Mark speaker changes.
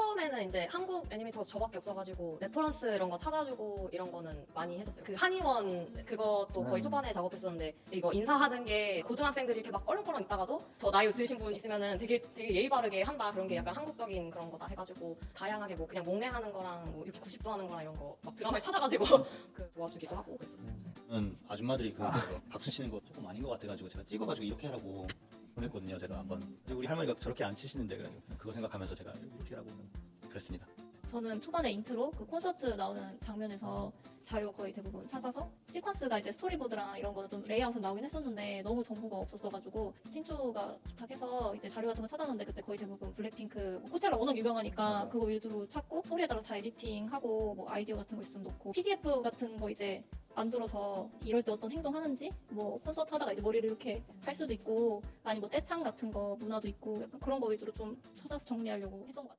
Speaker 1: 처음에는 이제 한국 애니메이터가 저밖에 없어가지고 레퍼런스 이런 거 찾아주고 이런 거는 많이 했었어요. 그 한의원 그것도 거의
Speaker 2: 음.
Speaker 1: 초반에 작업했었는데 이거 인사하는 게 고등학생들이 이렇게 막 껄렁껄렁 있다가도 더 나이 드신 분 있으면은 되게 되게 예의 바르게 한다 그런 게 약간 한국적인 그런 거다 해가지고 다양하게 뭐 그냥 목례 하는 거랑 뭐 이렇게 90도 하는 거랑 이런 거 막 드라마에 찾아가지고 그 도와주기도 하고 그랬었어요. 네.
Speaker 3: 저는 아줌마들이 그 박수 치는 거 조금 아닌 것 같아가지고 제가 찍어가지고 이렇게 하라고 보냈거든요. 제가 한번 우리 할머니가 저렇게 안 치시는데 그래가지고 그거 생각하면서 제가 이렇게 하라고 그랬습니다.
Speaker 4: 저는 초반에 인트로 그 콘서트 나오는 장면에서 자료 거의 대부분 찾아서 시퀀스가 이제 스토리보드랑 이런 거좀 레이아웃은 나오긴 했었는데 너무 정보가 없었어가지고 팀초가 부탁해서 이제 자료 같은 거 찾았는데 그때 거의 대부분 블랙핑크 뭐 코첼라 워낙 유명하니까. 그거 위주로 찾고 소리에 따라서 다 에디팅하고 뭐 아이디어 같은 거 있으면 넣고 PDF 같은 거 이제 만들어서 이럴 때 어떤 행동 하는지 뭐 콘서트 하다가 이제 머리를 이렇게 할 수도 있고 아니 뭐 떼창 같은 거 문화도 있고 약간 그런 거 위주로 좀 찾아서 정리하려고 했던 것 같아요.